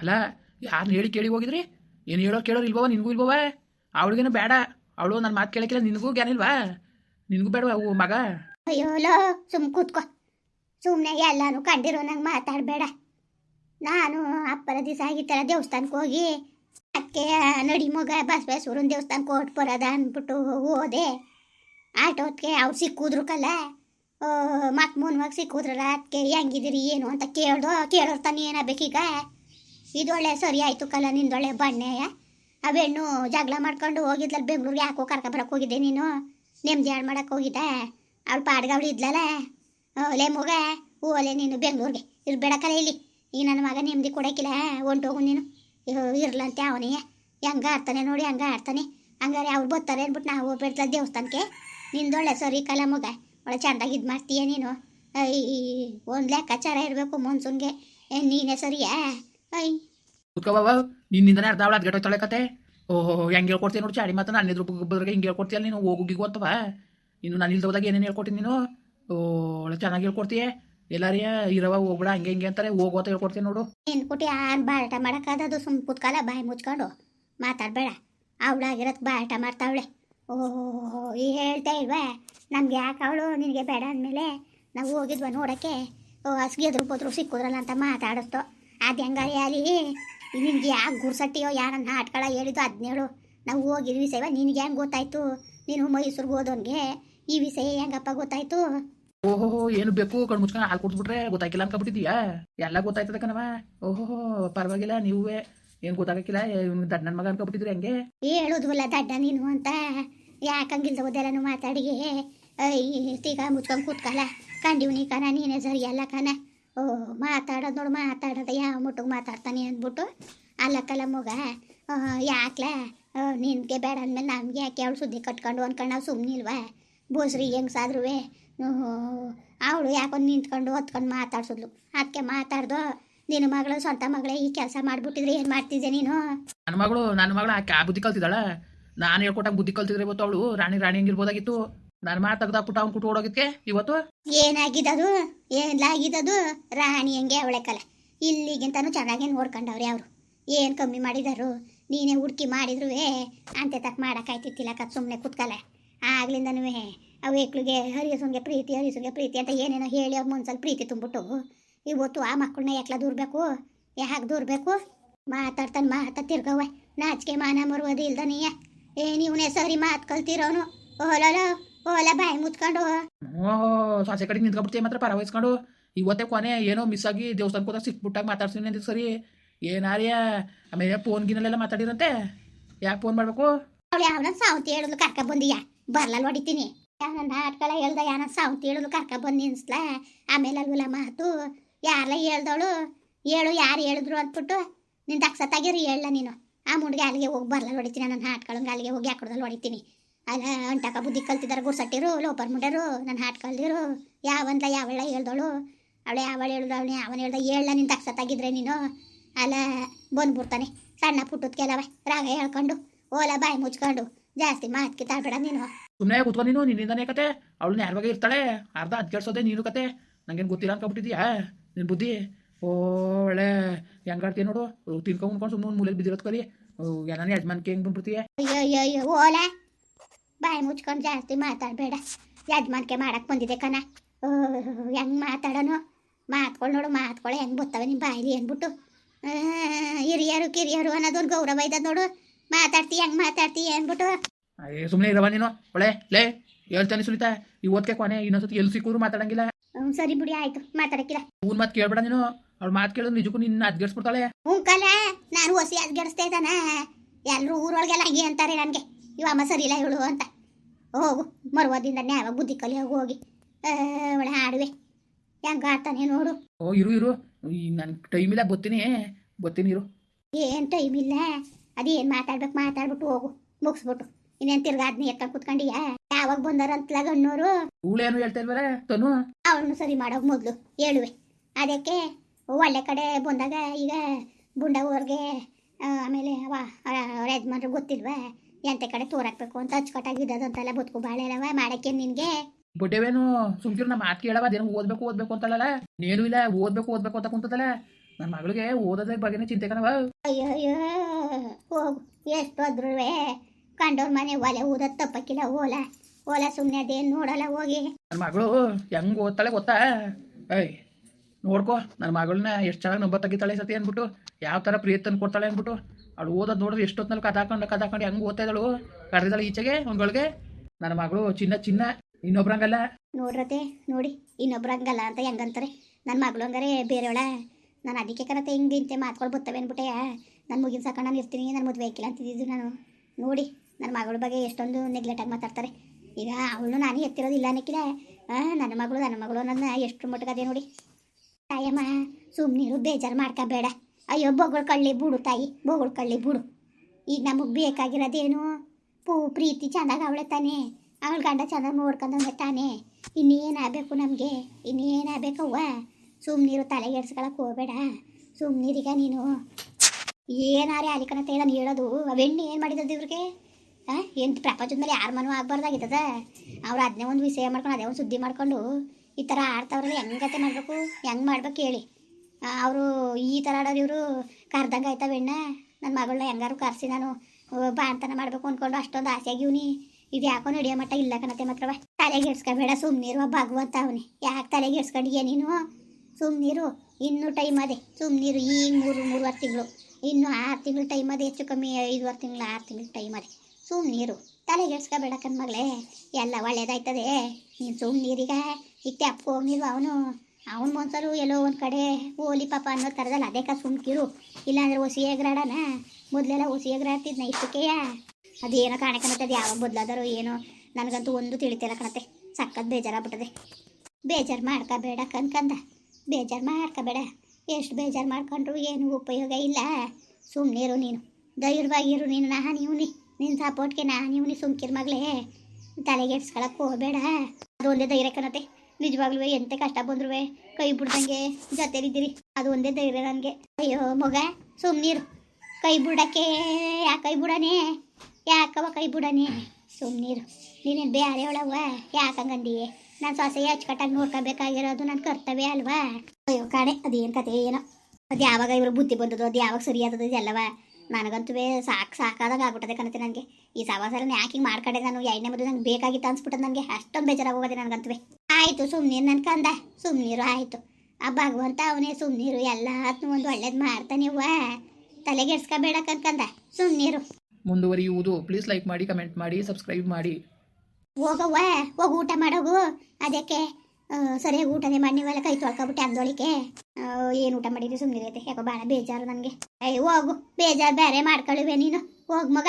ಅಲ್ಲ ಯಾರನ್ನ ಹೇಳಿ ಕೇಳಿ ಹೋಗಿದ್ರಿ? ಏನು ಹೇಳೋ ಕೇಳೋರು ಇಲ್ವವ ನಿನಗೂ ಇಲ್ವವ ಅವಳಿಗೇನು ಬೇಡ. ಅವಳು ನನ್ನ ಮಾತು ಕೇಳಕ್ಕಿಲ್ಲ, ನಿನಗೂ ಜ್ಞಾನ ಇಲ್ವಾ? ನಿನಗೂ ಬೇಡ ಅವು ಮಗ? ಅಯ್ಯೋ, ಲೋ, ಸುಮ್ ಕೂತ್ಕೋ. ಸುಮ್ಮನೆ ಎಲ್ಲಾನು ಕಂಡಿರೋ ನಂಗೆ ಮಾತಾಡಬೇಡ. ನಾನು ಅಪ್ಪನ ದಿವಸ ಆಗಿತ್ತಲ್ಲ ದೇವಸ್ಥಾನಕ್ಕೆ ಹೋಗಿ ಅಕ್ಕೆ ನಡಿ ಮಗ, ಬಸವೇಶ್ವರನ ದೇವಸ್ಥಾನಕ್ಕೆ ಹೊಟ್ಟು ಬರೋದ ಅಂದ್ಬಿಟ್ಟು ಹೋದೆ. ಆಟೋತ್ಗೆ ಅವ್ರು ಸಿಕ್ಕಿದ್ರು ಕಲ್ಲ ಮತ್ತೆ ಮೂನ್ವಾಗ ಸಿಕ್ಕಿದ್ರಲ್ಲ ಅದಕ್ಕೆ ಹೆಂಗಿದಿರಿ ಏನು ಅಂತ ಕೇಳ್ದೋ ಕೇಳೋರ್ತಾನೆ ಏನಾಗಬೇಕೀಗ? ಇದೊಳ್ಳೆ ಸರಿ ಆಯಿತು ಕಲ್ಲ ನಿಂದೊಳ್ಳೆ ಬಣ್ಣೆಯ ಅವೆಣ್ಣು ಜಗಳ ಮಾಡ್ಕೊಂಡು ಹೋಗಿದ್ಲಲ್ಲ, ಬೆಂಗ್ಳೂರಿಗೆ ಯಾಕೋ ಕರ್ಕೊಬರಕ್ಕೆ ಹೋಗಿದ್ದೆ ನೀನು? ನೆಮ್ಮದಿ ಹಾಳು ಮಾಡಕ್ಕೆ ಹೋಗಿದ್ದೆ? ಅವಳು ಪಾಡ್ಗೆ ಇದ್ಲಲ್ಲ? ಓಲೆ ಮಗ ಓಲೆ ನೀನು ಬೆಂಗ್ಳೂರಿಗೆ ಇರ್ಬೇಡಕ್ಕಲ್ಲ ಇಲ್ಲಿ. ಈ ನನ್ನ ಮಗ ನೆಮ್ಮದಿ ಕೊಡಕ್ಕಿಲ್ಲ ಹೊಂಟೋಗು ನೀನು. ಇರ್ಲಂತೆ ಅವನಿಗೆ. ಹೆಂಗ ಆಡ್ತಾನೆ ನೋಡಿ, ಹಂಗ ಆಡ್ತಾನೆ. ಹಂಗಾರೆ ಅವ್ರು ಬರ್ತಾರೆ ಅಂದ್ಬಿಟ್ಟು ನಾವು ಹೋಗ್ಬಿಡ್ತಲ್ಲ ದೇವಸ್ಥಾನಕ್ಕೆ? ನಿಂದೊಳ್ಳೆ ಸರಿ ಕಲ ಮಗ. ಒಳ್ಳೆ ಚೆಂದಾಗಿ ಇದು ಮಾಡ್ತೀಯ ನೀನು? ಒಂದು ಲೆಕ್ಕಾಚಾರ ಇರಬೇಕು ಮನ್ಸೂನ್ಗೆ. ನೀನೇ ಸರಿಯಾ? ಐ ಕುತ್ಕೋಬವ ನಿನ್ನಿಂದನೇ ಅರ್ಧ ಅವಳು ಅದ್ಗೆಟ್ಟೋಯ್ತಾಳೆ ಕತೆ. ಓಹೋ ಹೆಂಗೆ ಹೇಳ್ಕೊಡ್ತೀನಿ ನೋಡಿ ಚಾಡಿ ಮಾತ್ರ ನನ್ನ ಎದುರು ಬದ್ರಿಗೆ ಹಿಂಗೆ ಹೇಳ್ಕೊಡ್ತೀಯಲ್ಲ ನೀನು ಹೋಗು ಗಿಗು ಅಂತವ? ಇನ್ನು ನಾನು ಇಲ್ದೋದಾಗ ಏನೇನು ಹೇಳ್ಕೊಡ್ತೀನಿ ನೀನು? ಓ ಒಳ್ಳೆ ಚೆನ್ನಾಗಿ ಹೇಳ್ಕೊಡ್ತೀಯ. ಎಲ್ಲಾರಿಯ ಇರವ ಹೋಗ್ಬೇಡ ಹಂಗೆ ಹಿಂಗೆ ಅಂತಾರೆ. ಹೋಗೋ ಅಂತ ಹೇಳ್ಕೊಡ್ತೀನಿ ನೋಡು. ಏನು ಕೊಟ್ಟಿ ಯಾರು ಬಾಳಟ ಮಾಡೋಕ್ಕಾದದು ಸುಮ್ ಕುತ್ಕಾಲ ಬಾಯಿ ಮುಚ್ಕೊಂಡು ಮಾತಾಡಬೇಡ. ಅವಳಾಗಿರತ್ ಬಾಳಟ ಮಾಡ್ತಾವಳೆ. ಓಹೋ ಈ ಹೇಳ್ತಾ ಇಲ್ವಾ? ನಮ್ಗೆ ಯಾಕೆ ಅವಳು? ನಿನಗೆ ಬೇಡ ಅಂದಮೇಲೆ ನಾವು ಹೋಗಿದ್ವ ನೋಡೋಕ್ಕೆ? ಓ ಹಸ್ಗೆ ಎದುರು ಬದ್ರು ಸಿಕ್ಕಿದ್ರಲ್ಲ ಅಂತ ಮಾತಾಡಿಸ್ತು ಅದು ಹೆಂಗಾರಿ ಅಲ್ಲಿ? ನಿನಗೆ ಯಾಕೆ ಗುರ್ಸಟ್ಟಿಯೋ? ಯಾರನ್ನ ಆಟ್ಗಳ ಹೇಳಿದ್ದು ಹದಿನೇಳು ನಾವು ಹೋಗಿದ್ವಿ ವಿಷಯವ ನಿನಗೆ ಹೆಂಗೆ ಗೊತ್ತಾಯ್ತು? ನೀನು ಮೈಸೂರಿಗೆ ಹೋದವನಿಗೆ ಈ ವಿಷಯ ಹೆಂಗಪ್ಪ ಗೊತ್ತಾಯ್ತು? ಓಹೋ ಏನು ಬೇಕು? ಕಣ್ ಮುಚ್ಕೊಂಡು ಹಾಲು ಕುಡಿಸ್ಬಿಟ್ರೆ ಗೊತ್ತಾಗಿಲ್ಲ ಅನ್ಕೊಬಿಟ್ಟಿದ್ಯಾ ಎಲ್ಲ ಗೊತ್ತಾಯ್ತದ ಕಣವ ಓಹೋ ಪರವಾಗಿಲ್ಲ ನೀವೇ. ಏನು ಗೊತ್ತಾಗಕ್ಕಿಲ್ಲ ಇವ್ನು ದಡ್ಡನ ಮಗ ಅನ್ಕೊಬಿಟ್ಟಿದ್ರಿ ಹಂಗೆ? ಹೇಳುದ್ವಲ್ಲ ದಡ್ಡ ನೀನು ಅಂತ? ಯಾಕಂಗಿಲ್ದ ಹೋದೆಲ್ಲನು ಮಾತಾಡಿ? ಐ ತೀಗ ಮುಚ್ಕೊಂಡು ಕೂತ್ಕಲ್ಲ. ಕಂಡಿವ್ನಿ ಕಣ ನೀನೇ ಸರಿ ಅಲ್ಲ ಕಣ. ಮಾತಾಡೋದು ನೋಡು, ಮಾತಾಡೋದು. ಯಾವ ಮುಟ್ಟಿಗೆ ಮಾತಾಡ್ತಾನೆ ಅಂದ್ಬಿಟ್ಟು ಅಲ್ಲಕ್ಕಲ್ಲ ಮಗ. ಯಾಕ್ಲೆ? ನಿನ್ಗೆ ಬೇಡ ಅಂದಮೇಲೆ ನಮಗೆ ಯಾಕೆ ಅವಳು ಸುದ್ದಿ ಕಟ್ಕೊಂಡು ಅಂದ್ಕೊಂಡು ನಾವು ಸುಮ್ಮನಿಲ್ವಾ ಬೋಸ್ರಿ ಹೆಂಗ್ಸಾದ್ರೂ ಅವಳು ಯಾಕೊಂದು ನಿಂತ್ಕೊಂಡು ಹೊತ್ಕೊಂಡು ಮಾತಾಡ್ಸಿದ್ಲು. ಅದಕ್ಕೆ ಮಾತಾಡ್ದು ನಿನ್ನ ಮಗಳು ಸ್ವಂತ ಮಗಳೇ ಈ ಕೆಲಸ ಮಾಡ್ಬಿಟ್ಟಿದ್ರೆ ಏನು ಮಾಡ್ತಿದ್ದೆ ನೀನು? ನನ್ನ ಮಗಳು ನನ್ನ ಮಗಳು ಆಕೆ ಬುದ್ಧಿ ಕಲ್ತಿದ್ದಾಳೆ. ನಾನು ಹೇಳ್ಕೊಟ್ಟಾಗ ಬುದ್ಧಿ ಕಲ್ತಿದ್ರೆ ಇವತ್ತು ಅವಳು ರಾಣಿ ರಾಣಿ ಹೆಂಗಿರ್ಬೋದಾಗಿತ್ತು. ನಾನು ಮಾತು ತೆಗ್ದಾಕ್ಬಿಟ್ಟು ಅವ್ನು ಕುಟ್ಟು ಓಡೋಗಿದ್ಕೆ ಇವತ್ತು? ಏನಾಗಿದ್ದದು? ಏನಾಗಿದ್ದದು ರಾಣಿ ಹಂಗೆ ಅವಳೆಕಲ್ಲ ಇಲ್ಲಿಗಿಂತನೂ ಚೆನ್ನಾಗಿ ನೋಡ್ಕೊಂಡವ್ರಿ ಅವರು. ಏನ್ ಕಮ್ಮಿ ಮಾಡಿದಾರು? ನೀನೇ ಹುಡ್ಕಿ ಮಾಡಿದ್ರು ಅಂತೆ ತಕ್ಕ ಮಾಡೋಕ್ಕಾಯ್ತಿತ್ತಿಲ್ಲ ಕತ್ ಸುಮ್ಮನೆ ಕೂತ್ಕಲ್ಲ ಆಗ್ಲಿಂದನೂ ಅವು ಏಕ್ಳಿಗೆ ಹರಿಯಸಂಗೆ ಪ್ರೀತಿ, ಹರಿಸಂಗೆ ಪ್ರೀತಿ ಅಂತ ಏನೇನೋ ಹೇಳಿ ಅವ್ರ ಮುನ್ಸಲ್ ಪ್ರೀತಿ ತುಂಬಿಟ್ಟು, ಇವತ್ತು ಆ ಮಕ್ಕಳನ್ನ ಎಕ್ಲ ದೂರ್ಬೇಕು? ಯಾಕೆ ದೂರ್ಬೇಕು? ಮಾತಾಡ್ತಾನ ಮಾತಾ ತಿರ್ಗವ್ವ. ನಾಚಿಕೆ ಮಾನ ಮರುವುದು ಇಲ್ದನೀಯ ಏ, ನೀವನೇ ಸರಿ ಮಾತು ಕಲ್ತಿರೋನು? ಓಲೋ ಓಲ ಬಾಯಿ ಮುಚ್ಕೊಂಡು. ಓ ಸಾಸೆ ಕಡೆಗೆ ನಿಂತ್ಕೊಬಿಡ್ತೀವಿ ಮಾತ್ರ ಪರ ವಹಿಸ್ಕೊಂಡು ಇವತ್ತೇ ಕೊನೆ ಏನೋ ಮಿಸ್ ಆಗಿ ದೇವಸ್ಥಾನಕ್ಕೆ ಹೋದಾಗ ಸಿಕ್ಬಿಟ್ಟಾಗ ಮಾತಾಡ್ತೀನಿ ಅಂತ ಸರಿ. ಏನಾರ್ಯ ಆಮೇಲೆ ಫೋನ್ ಗಿನಲ್ಲೆಲ್ಲ ಮಾತಾಡಿರಂತೆ? ಯಾಕೆ ಫೋನ್ ಮಾಡಬೇಕು? ಅವಳು ಯಾವನ ಸಾವಂತಿ ಹೇಳಿದ್ಲು ಕರ್ಕ ಬಂದಿಯ ಬರ್ಲಲ್ಲಿ ಹೊಡಿತೀನಿ. ಯಾವನ ಆಟ್ಗಳ ಹೇಳ್ದ ಯಾನ ಸಾವಂತಿ ಹೇಳಿದ್ಲು ಕರ್ಕ ಬಂದಿ ಅನ್ಸ್ಲ. ಆಮೇಲೆ ಅಲ್ವಲ್ಲ ಮಾತು? ಯಾರಲ್ಲ ಹೇಳ್ದವಳು? ಹೇಳು ಯಾರು ಹೇಳಿದ್ರು ಅಂದ್ಬಿಟ್ಟು ನಿನ್ ತಗ್ಸತ್ತಾಗಿರಿ ಹೇಳಲ್ಲ ನೀನು. ಆ ಮುಂಡ್ಗೆ ಅಲ್ಲಿಗೆ ಹೋಗಿ ಬರ್ಲಲ್ಲಿ ಹೊಡಿತೀನಿ ನನ್ನ ಹಾಟ್ಕೊಳಂಗೆ ಅಲ್ಲಿಗೆ ಹೋಗಿ ಹಾಕೊಡ್ದಲ್ಲಿ ಹೊಡಿತೀನಿ. ಅಲ್ಲ ಅಂಟಕ ಬುದ್ಧಿ ಕಲ್ತಿದ್ದಾರೆ ಗುರ್ಸಟ್ಟಿರು ಲೋಪರ್ ಮುಂಡರು ನನ್ನ ಹಾಟ್ ಕಲ್ದಿರು. ಯಾವಂತ ಯಾವಳ ಹೇಳ್ದಳು? ಅವಳು ಯಾವಳು ಹೇಳ್ದ ಅವಳು ಯಾವನ ಹೇಳ್ದ? ಹೇಳ ನಿನ್ ತಗಿದ್ರೆ ನೀನು? ಅಲ್ಲ ಬಂದ್ಬಿಡ್ತಾನೆ ಸಣ್ಣ ಪುಟ್ಟದ ಕೆಲವ? ರಾಗ ಹೇಳ್ಕೊಂಡು ಓಲ ಬಾಯಿ ಮುಚ್ಕೊಂಡು ಜಾಸ್ತಿ ಮಾತು ಕಿತ್ತಾಡ್ಬೇಡ ನೀನು. ಸುಮ್ಮನೆ ಕೂತ್ಕೊ ನೀನು ನಿನ್ನಿಂದನೇ ಕತೆ. ಅವಳನ್ನ ಯಾರ ಬಗ್ಗೆ ಇರ್ತಾಳೆ? ಅರ್ಧ ಅದು ಕೇಳಿಸೋದೆ ನೀನು ಕತೆ. ನಂಗೇನು ಗೊತ್ತಿಲ್ಲ ಅನ್ಕೊಬಿಟ್ಟಿದ್ಯಾ ನಿನ್ನ ಬುದ್ಧಿ? ಓ ಒಳ್ಳೆ ಹೆಂಗಾಡ್ತೀಯ ನೋಡು? ತಿನ್ಕೊಂಡು ಉಣ್ಕೊಂಡು ಸುಮ್ಮನೆ ಮೂಲೆ ಮೂಲೆಯಲ್ಲಿ ಬಿದ್ದಿರೋದು ಕಲಿ ಏನಾನ ಯಜಮಾನ್ಕೆ ಹೆಂಗೆ ಬಂದ್ಬಿಡ್ತೀಯ? ಅಯ್ಯೋ ಅಯ್ಯೋ ಅಯ್ಯೋ ಓಲ ಬಾಯಿ ಮುಚ್ಕೊಂಡು ಜಾಸ್ತಿ ಮಾತಾಡಬೇಡ. ಯಜಮಾನ್ಕೆ ಮಾಡಕ್ಕೆ ಬಂದಿದೆ ಕಣ. ಹೆಂಗೆ ಮಾತಾಡೋನು? ಮಾತ್ಕೊಳ್ಳಿ ನೋಡು ಮಾತ್ಕೊಳ್ಳೆ ಹೆಂಗೆ ಬರ್ತವೆ ನಿಮ್ಮ ಬಾಯಿಲಿ ಅಂದ್ಬಿಟ್ಟು. ಹಿರಿಯರು ಕಿರಿಯರು ಅನ್ನೋದೊಂದು ಗೌರವ ಇದ್ದದ ನೋಡು. ಮಾತಾಡ್ತಿ ಹೆಂಗೆ ಮಾತಾಡ್ತಿ ಅಂದ್ಬಿಟ್ಟು. ಏ ಸುಮ್ಮನೆ ಇರವ ನೀನು? ಒಳ್ಳೆ ಲೇ ಹೇಳ್ತಾನೆ ಸುನಿತಾ. ಇವತ್ತಿಗೆ ಕೊನೆ ಇನ್ನೊಂದ್ಸತಿ ಎಲ್ಲಿ ಸಿಕ್ಕೂರು ಮಾತಾಡಂಗಿಲ್ಲ. ಹ್ಞೂ ಸರಿ ಬಿಡಿ ಆಯ್ತು. ಮಾತಾಡಕ್ಕಿಲ್ಲ ಅವ್ನ ಮಾತು ಕೇಳ್ಬೇಡ ನೀನು. ಅವ್ಳ ಮಾತು ಕೇಳಿದ್ರೆ ನಿಜಕ್ಕೂ ನಿನ್ನ ಅದ್ಗೆಡ್ಸ್ಬಿಡ್ತಾಳೆ ಹ್ಞೂ ಕಲ ನಾನು ಹೊಸಿ ಅದ್ಗೆಡಿಸ್ತಾ ಇದ್ದಾನೆ. ಎಲ್ಲರೂ ಊರೊಳಗೆಲ್ಲ ಹಂಗೆ ಅಂತಾರೆ ನನಗೆ. ಇವಮ್ಮ ಸರಿ ಇಲ್ಲ ಹೇಳು ಅಂತ. ಹೋಗು ಮರುವದಿಂದ ನ್ಯಾವ ಬುದ್ಧಿ ಕಲಿ ಹೋಗು ಒಳ್ಳೆ ಹಾಡುವೆ. ಹೆಂಗ ಆಡ್ತಾನೆ ನೋಡು. ಓ ಇರು ಇರು. ನನ್ ಟೈಮ್ ಇಲ್ಲ ಬತ್ತೀನಿ ಬತ್ತೀನಿ ಇರು. ಏನ್ ಟೈಮ್ ಇಲ್ಲ. ಅದೇನ್ ಮಾತಾಡ್ಬೇಕು ಮಾತಾಡ್ಬಿಟ್ಟು ಹೋಗು. ಮುಗಿಸ್ಬಿಟ್ಟು. ಇನ್ನೇನ್ ತಿರ್ಗಾ ಅದ್ನ ಎತ್ತ ಕುತ್ಕೊಂಡಿಯ? ಯಾವಾಗ ಬಂದಾರಂತಲ ಗಣ್ಣೋರು ಇವಳೇನು ಹೇಳ್ತಾ ತನು? ಅವನು ಸರಿ ಮಾಡೋ ಮೊದ್ಲು ಹೇಳುವೆ. ಅದಕ್ಕೆ ಒಳ್ಳೆ ಕಡೆ ಬಂದಾಗ ಈಗ ಬುಂಡವ್ರಿಗೆ ಆಮೇಲೆ ಅವ ಅವ್ರ ಯಜಮಾನ್ರು ಗೊತ್ತಿಲ್ವಾ? ಎಂತೆ ಕಡೆ ತೋರಾಕ್ಬೇಕು ಅಂತ ಅಚ್ಚುಕಟ್ಟಾಗಿದ್ದದಂತೆಲ್ಲ ಬದುಕು ಬಾಳೆ ಅಲ್ಲವ? ಮಾಡಕ್ಕೆ ನಿನ್ಗೆ? ಬಡ್ಡೆವೇನು ಸುಮ್ಕಿರು ನಮ್ಮ ಮಾತು ಕೇಳವ ಅದೇನು ಓದ್ಬೇಕು ಓದ್ಬೇಕು ಅಂತಲ್ಲ ನೀನು ಇಲ್ಲ ಓದ್ಬೇಕು ಓದ್ಬೇಕು ಅಂತ ಕುಂತದಲ್ಲ? ನನ್ನ ಮಗಳಿಗೆ ಓದೋದ್ರ ಬಗ್ಗೆನೇ ಚಿಂತೆ ಕಣವ ಅಯ್ಯೋ ಅಯ್ಯೋ ಹೋಗು ಎಷ್ಟು ಅದ್ರೂ ಕಂಡವ್ರ ಮನೆ ಒಲೆ ಓದೋದ್ ತಪ್ಪಕ್ಕಿಲ್ಲ ಓಲ ಓಲ ಸುಮ್ಮನೆ ಅದೇನು ನೋಡಲ್ಲ ಹೋಗಿ. ನನ್ನ ಮಗಳು ಹೆಂಗ್ ಓದ್ತಾಳೆ ಗೊತ್ತಾ? ಏಯ್ ನೋಡ್ಕೋ ನನ್ನ ಮಗಳನ್ನ ಎಷ್ಟು ಚೆನ್ನಾಗಿ ನಂಬ ತಗಿತಾಳೆ ಸತಿ ಅಂದ್ಬಿಟ್ಟು ಯಾವ ಥರ ಪ್ರೀತಿ ತಂದು ಕೊಡ್ತಾಳೆ ಅಂದ್ಬಿಟ್ಟು. ಅವಳು ಓದೋದು ನೋಡಿದ್ರೆ ಎಷ್ಟೊತ್ತಿನಲ್ಲಿ ಕದಾಕೊಂಡು ಕದಾಕೊಂಡು ಹೆಂಗೆ ಓದ್ತಾ ಇದ್ದಾಳು, ಕರೆದಿದ್ದಾಳೆ ಈಚೆಗೆ ಒಂದ್ಗಳಿಗೆ ನನ್ನ ಮಗಳು ಚಿನ್ನ ಚಿನ್ನ, ಇನ್ನೊಬ್ರಂಗಲ್ಲ. ನೋಡ್ರತೆ ನೋಡಿ, ಇನ್ನೊಬ್ರಂಗಲ್ಲ ಅಂತ ಹೆಂಗಂತಾರೆ. ನನ್ನ ಮಗಳು ಹಂಗಾರೆ ಬೇರೆಯವಳ. ನಾನು ಅದಕ್ಕೆ ಕರತೆ, ಹಿಂಗೆ ಇಂತೆ ಮಾತ್ಗಳು ಬರ್ತವೆ ಅಂದ್ಬಿಟ್ಟೆ. ನನ್ನ ಮುಗಿನ ಸಾಕೊಂಡು ನಾನು ಇರ್ತೀನಿ ನನ್ನ ಮದುವೆ ಹಾಕಿಲ್ಲ ಅಂತಿದ್ದು ನಾನು. ನೋಡಿ ನನ್ನ ಮಗಳ ಬಗ್ಗೆ ಎಷ್ಟೊಂದು ನೆಗ್ಲೆಕ್ಟಾಗಿ ಮಾತಾಡ್ತಾರೆ. ಈಗ ಅವಳು ನಾನು ಎತ್ತಿರೋದಿಲ್ಲ ಅನ್ನಕ್ಕಿಲ್ಲ. ನನ್ನ ಮಗಳು ನನ್ನ ಮಗಳು ನನ್ನ ಎಷ್ಟು ಮಟ್ಟಗದೆ ನೋಡಿ. ತಾಯಮ್ಮ ಸುಮ್ಮನೆ ಬೇಜಾರು ಮಾಡ್ಕೋಬೇಡ. ಅಯ್ಯೋ, ಬೊಗಳು ಕಳ್ಳಿ ಬಿಡು ತಾಯಿ, ಬೊಗಳು ಕಳ್ಳಿ ಬಿಡು. ಈಗ ನಮಗೆ ಬೇಕಾಗಿರೋದೇನು? ಪೂ, ಪ್ರೀತಿ ಚೆನ್ನಾಗಿ ಅವಳೆ ತಾನೇ. ಅವಳ ಗಂಡ ಚೆನ್ನಾಗಿ ನೋಡ್ಕೊಂಡಂಗೆ ತಾನೇ. ಇನ್ನೇನಾಗಬೇಕು ನಮಗೆ? ಇನ್ನೇನಾಗಬೇಕವ್ವ? ಸುಮ್ಮನೀರು ತಲೆಗೆಡ್ಸ್ಕೊಳಕ್ಕೆ ಹೋಗಬೇಡ. ಸುಮ್ಮನೀರಿಗ ನೀನು. ಏನಾರೇ ಆಲಿಕನಂತ ಹೇಳ ಹೇಳೋದು? ಅವೆಣ್ಣೆ ಏನು ಮಾಡಿದದ್ದು ಇವ್ರಿಗೆ? ಹಾಂ ಏನು ಪ್ರಪಂಚದ ಮೇಲೆ ಯಾರ ಮನೂ ಆಗಬಾರ್ದಾಗಿದ್ದದ? ಅವ್ರು ಅದನ್ನೇ ಒಂದು ವಿಷಯ ಮಾಡ್ಕೊಂಡು, ಅದೇ ಒಂದು ಸುದ್ದಿ ಮಾಡ್ಕೊಂಡು ಈ ಥರ ಆಡ್ತಾವ್ರಲ್ಲ ಹೆಂಗತೆ ಮಾಡಬೇಕು? ಹೆಂಗೆ ಮಾಡ್ಬೇಕು ಹೇಳಿ. ಅವರು ಈ ಥರ ಆಡೋರು ಇವರು ಕರ್ದಂಗೆ ಆಯ್ತಾವೆಣ್ಣ ನನ್ನ ಮಗಳನ್ನ ಹೆಂಗಾರು ಕರೆಸಿ ನಾನು ಬಾಣ್ತನ ಮಾಡಬೇಕು ಅಂದ್ಕೊಂಡು ಅಷ್ಟೊಂದು ಆಸೆ ಆಗಿವ್ನಿ ಇದು ಯಾಕೋ ನಡೆಯೋ ಮಟ್ಟ ಇಲ್ಲ ಕಣತೆ ಮಾತ್ರವ ತಲೆಗೆ ಇಡ್ಸ್ಕೊಬೇಡ ಸುಮ್ಮನಿರುವ ಭಗವಂತ ಅವನೇ. ಯಾಕೆ ತಲೆಗೆ ಇಡ್ಸ್ಕೊಂಡಿಯ ನೀನು? ಸುಮ್ಮನಿರು ಇನ್ನೂ ಟೈಮ್ ಅದೇ. ಸುಮ್ಮನಿರು ಈ ಮೂರು, ಮೂರುವರೆ ತಿಂಗಳು. ಇನ್ನು ಆರು ತಿಂಗಳು ಟೈಮ್ ಅದೇ, ಹೆಚ್ಚು ಕಮ್ಮಿ ಐದುವರೆ ತಿಂಗಳು, ಆರು ತಿಂಗಳು ಟೈಮ್ ಅದೇ. ಸುಮ್ಮನಿರು ತಲೆಗೆ ಇಡ್ಸ್ಕೊಬೇಡ ಮಗಳೇ ಎಲ್ಲ ಒಳ್ಳೇದಾಯ್ತದೆ. ನೀನು ಸುಮ್ಮನಿರೀಗ ಈಗ ತೆಪ್ಪ ಹೋಗಿಲ್ವ ಅವನು? ಅವನ ಒಂದ್ಸಲ ಎಲ್ಲೋ ಒಂದು ಕಡೆ ಓಲಿ ಪಾಪ ಅನ್ನೋ ಥರದಲ್ಲಿ ಅದೇಕ ಸುಮ್ಕಿರು ಇಲ್ಲಾಂದ್ರೆ ಹೊಸಿ ಎಗ್ರಾಡನ ಮೊದಲೆಲ್ಲ ಹೊಸಿ ಎಗ್ರಾಡ್ತಿದ್ನ ಇಷ್ಟಕ್ಕೆಯ ಅದೇನೋ ಕಾಣಕನತ್ತೆ ಅದು ಯಾವಾಗ ಬದಲಾದರು ಏನೋ. ನನಗಂತೂ ಒಂದು ತಿಳಿತಿಲ್ಲ ಕಣತೆ, ಸಖತ್ ಬೇಜಾರಾಗ್ಬಿಟ್ಟದೆ. ಬೇಜಾರು ಮಾಡ್ಕೋಬೇಡ ಕನ್ಕಂದ ಬೇಜಾರು ಮಾಡ್ಕೋಬೇಡ. ಎಷ್ಟು ಬೇಜಾರು ಮಾಡ್ಕೊಂಡ್ರು ಏನು ಉಪಯೋಗ ಇಲ್ಲ. ಸುಮ್ಮನಿರು ನೀನು ಧೈರ್ಯವಾಗಿರು ನೀನು ನಾ ನೀವ್ನಿ ನಿನ್ನ ಸಪೋರ್ಟ್ಗೆ ನಾ ನೀವು ಸುಮ್ಕಿರ್ ಮಗಳೇ. ತಲೆಗೆಡ್ಸ್ಕೊಳಕ್ಕೆ ಹೋಗಬೇಡ. ಅದು ಒಂದೇ ಧೈರ್ಯ ಕಣತೆ. ನಿಜವಾಗ್ಲೂ ಎಂತೆ ಕಷ್ಟ ಬಂದ್ರು ಕೈ ಬಿಡ್ದಂಗೆ ಜೊತೆಲಿದ್ದೀರಿ. ಅದು ಒಂದೇ ಧೈರ್ಯ ನನಗೆ. ಅಯ್ಯೋ ಮಗ, ಸುಮ್ನೀರ್. ಕೈ ಬಿಡಕ್ಕೆ ಯಾಕೆ ಕೈ ಬಿಡನೆ? ಯಾಕವ ಕೈ ಬಿಡನೆ? ಸುಮ್ನೀರ್. ನೀನೇನು ಬೇರೆ ಒಳವ ಯಾಕಂಗಂದಿಯೇ? ನಾನು ಸೊಸೆ ಅಚ್ಚುಕಟ್ಟಾಗಿ ನೋಡ್ಕೋಬೇಕಾಗಿರೋದು ನನ್ನ ಕರ್ತವ್ಯ ಅಲ್ವಾ? ಅಯ್ಯೋ ಕಾಣೆ, ಅದೇನು ಕತೆ ಏನೋ. ಅದು ಯಾವಾಗ ಇವರು ಬುದ್ಧಿ ಬಂದದ್ದು ಅದು ಯಾವಾಗ ಸರಿಯಾದದ್ದು ಇದೆಲ್ಲವ. ನನಗಂತೂ ಸಾಕು ಸಾಕಾದಾಗ ಆಗ್ಬಿಟ್ಟದೆ ಕಣತೆ ನನಗೆ. ಈ ಸವಾಸರ ಯಾಕೆ ಹಿಂಗೆ ಮಾಡ್ಕೊಂಡೆ ನಾನು? ಎರಡನೇ ಮದುವೆ ನಂಗೆ ಬೇಕಾಗಿತ್ತು ಅನ್ಸ್ಬಿಟ್ಟದ ನನಗೆ. ಅಷ್ಟೊಂದು ಬೇಜಾರಾಗೋದೆ ನನಗಂತೂ ಆಯಿತು ಸುಮ್ಮನೆ ನನ್ನ ಕಂದ. ಸುಮ್ಮನೀರು ಆಯಿತು. ಆ ಭಗವಂತ ಅವನೇ ಸುಮ್ಮನೀರು ಎಲ್ಲ ಒಂದು ಒಳ್ಳೇದು ಮಾಡ್ತಾನಿವ್ವ ತಲೆಗೆಡ್ಸ್ಕೊಬೇಡ ಕನ್ಕಂದ ಸುಮ್ಮನೀರು ಮುಂದುವರಿಯುವುದು. ಪ್ಲೀಸ್ ಲೈಕ್ ಮಾಡಿ ಕಮೆಂಟ್ ಮಾಡಿ ಸಬ್ಸ್ಕ್ರೈಬ್ ಮಾಡಿ. ಹೋಗವ್ವ ಹೋಗಿ ಊಟ ಮಾಡೋಗು ಅದಕ್ಕೆ ಸರಿಯಾಗಿ ಊಟನೇ ಮಾಡಿ, ನೀವೆಲ್ಲ ಕೈ ತೊಳ್ಕೊಬಿಟ್ಟೆ ಅಂದೋಳಿಕೆ ಏನು ಊಟ ಮಾಡಿದ್ರಿ? ಸುಮ್ಮನೆ ಯಾಕೋ ಭಾಳ ಬೇಜಾರು ನನಗೆ. ಅಯ್ಯ ಹೋಗು, ಬೇಜಾರು ಬೇರೆ ಮಾಡ್ಕೊಳ್ಳುವೆ ನೀನು. ಹೋಗು ಮಗ.